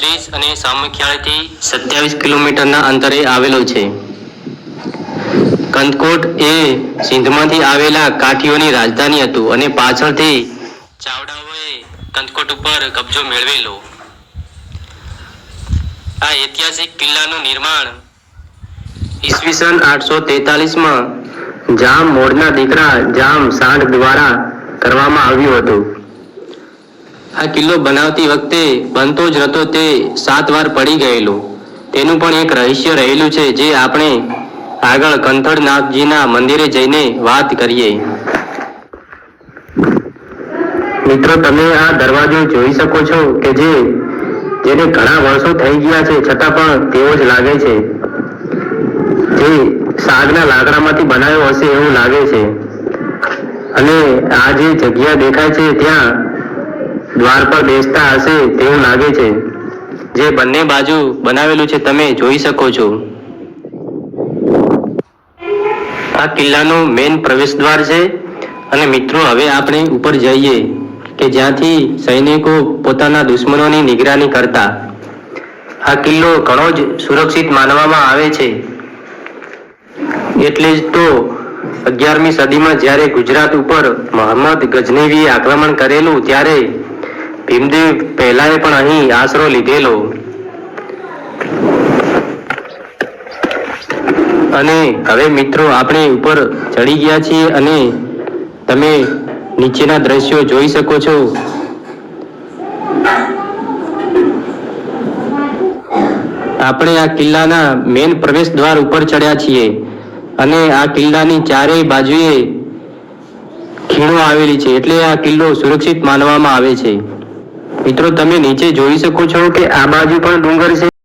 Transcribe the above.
ત્રીસ અને સામખિયાળીથી સત્યાવીસ કિલોમીટરના અંતરે આવેલો છે. કંદકોટ એ સિંધમાંથી આવેલા કાઠીઓની રાજધાની હતું અને પાછળથી ચાવડાઓએ કંદકોટ ઉપર કબજો મેળવેલો. આ ઐતિહાસિક કિલ્લાનું નિર્માણ ઈસવીસન આઠસો તેતાલીસમાં જામ મોડના દીકરા જામ સાંઢ દ્વારા કરવામાં આવ્યું હતું. આ કિલ્લો બનાવતી વખતે બનતો જ હતો તે સાત વાર પડી ગયેલો. તેનું પણ એક રહસ્ય રહેલું છે જે આપણે આગળ કંથળનાથજીના મંદિરે જઈને વાત કરીએ. મિત્રો, તમે આ દરવાજો જોઈ શકો છો કે જે, જેને ઘણા વર્ષો થઈ ગયા છે, છતાં પણ તેવો જ લાગે છે. જે સાગના લાકડામાંથી બનાવ્યો હશે એવું લાગે છે. અને આ જે જગ્યા દેખાય છે, ત્યાં દ્વાર પર બેસતા હશે તેવું લાગે છે. જે બંને બાજુ બનાવેલું છે તમે જોઈ શકો છો. આ કિલ્લાનો મેઇન પ્રવેશ દ્વાર છે અને મિત્રો, હવે આપણે ઉપર જઈએ કે જ્યાંથી સૈનિકો પોતાના દુશ્મનોની નિગરાની કરતા. આ કિલ્લો ઘણો જ સુરક્ષિત માનવામાં આવે છે. એટલે જ તો અગિયારમી સદીમાં જ્યારે ગુજરાત ઉપર મોહમ્મદ ગજનીવીએ આક્રમણ કરેલું, ત્યારે ભીમદેવ પહેલાએ પણ અહીં આશરો લીધેલો. અને હવે મિત્રો આપણે ઉપર ચડી ગયા છીએ અને તમે નીચેના દ્રશ્યો જોઈ શકો છો. આપણે આ કિલ્લાના મેન પ્રવેશ દ્વાર ઉપર ચડ્યા છીએ અને આ કિલ્લાની ચારેય બાજુએ ખીણો આવેલી છે એટલે આ કિલ્લો સુરક્ષિત માનવામાં આવે છે. મિત્રો તમે નીચે જોઈ શકો છો કે આ બાજુ પણ ડુંગર છે.